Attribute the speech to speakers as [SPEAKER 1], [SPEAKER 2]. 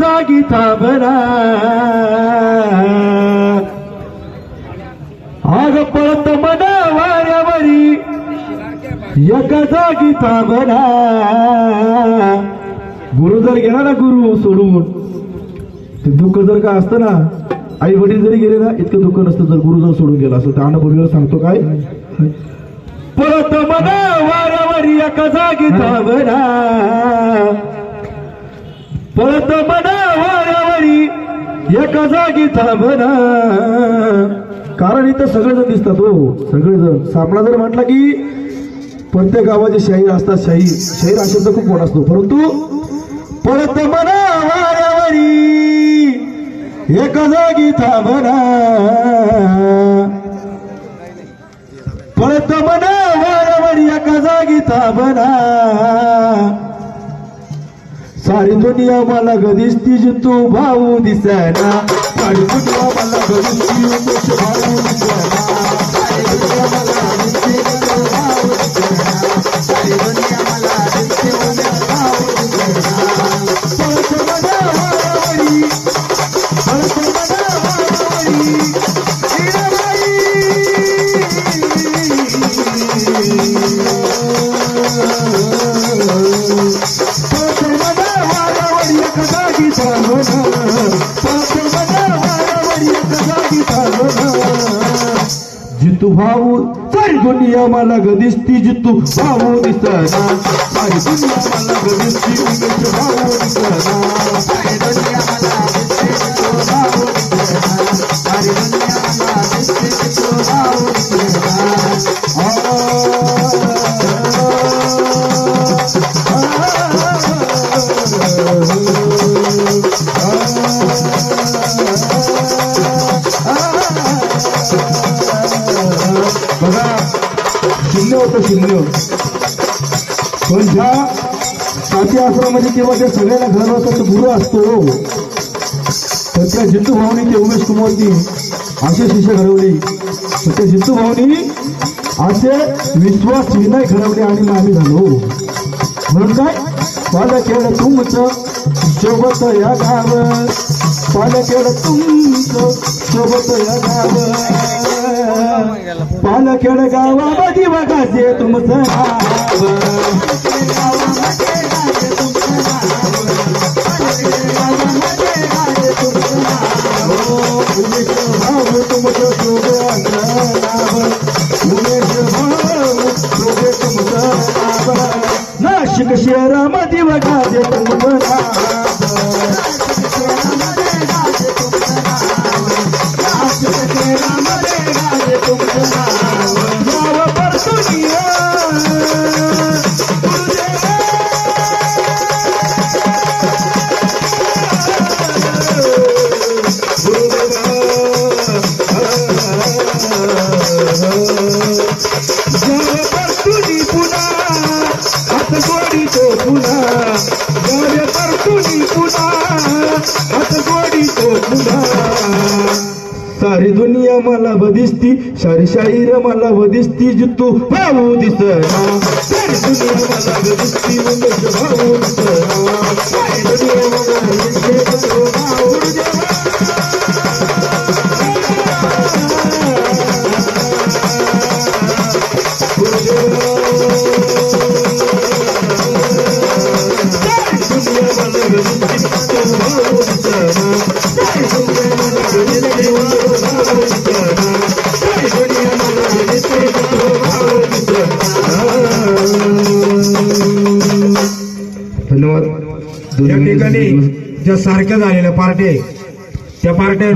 [SPEAKER 1] जागी थांबला. आग पळत मना वाऱ्यावरी एका जागी थांबला. गुरु जर गेला ना गुरु सोडून ते दुःख जर का असतं ना आई वडील जरी गेले ना इतकं दुःख नसतं जर गुरु जर सोडून गेला असं त्या अनुभवीवर सांगतो काय? परत मना वाऱ्यावरी एका जागी थांबला. परत मना एका जागी थांबना कारण इथं सगळेजण दिसतात हो. सगळेजण. सामना जर म्हटला की प्रत्येक गावाचे शाहीर असतात शाही शाहीर अशाचा खूप मोठा असतो. परंतु परत मना वाऱ्यावरी एका जागी थांबना परत मना वाऱ्यावरी एका जागी थांबना सारी दुनिया मला कधीच तिची तू भाऊ दिसना। सारी दुनिया मला कधीच तिची भाऊ दिसना। you. भाऊ सारी दुनिया मला गदिस्ती जितू. भाऊ दिसना. सारी दुनिया मला गदिस्ती उमेश भाऊ दिसना. होतं शिंदे पण ज्या साथी आश्रमामध्ये किंवा त्या सगळ्यांना घर होतं तो गुरु असतो. तर त्या जिंतू भाऊनी ते उमेश कुमारजी असे शिष्य घडवली. तर त्या जिंतू भाऊनी असे विश्वास विनय घडवले आणि मग आम्ही झालो. म्हणून काय? पालखेड तुमचं सोबत या गाव पालखेड तुमचं सोबत या गाव पालखेड गावामध्ये बघाचे तुमचं नाशिक शहरामध्ये बघाचे तुमचं सारी दुनिया मला बदिसती सारी शाहीर मला बदिसती जितू भाऊ दिसना. सारी दुनिया मला बदिसती उमेश भाऊ दिसना. सारी दुनिया मला बदिस्ती
[SPEAKER 2] ठिकाणी ज्या सारख्या झालेल्या पार्ट्या त्या पार्ट्या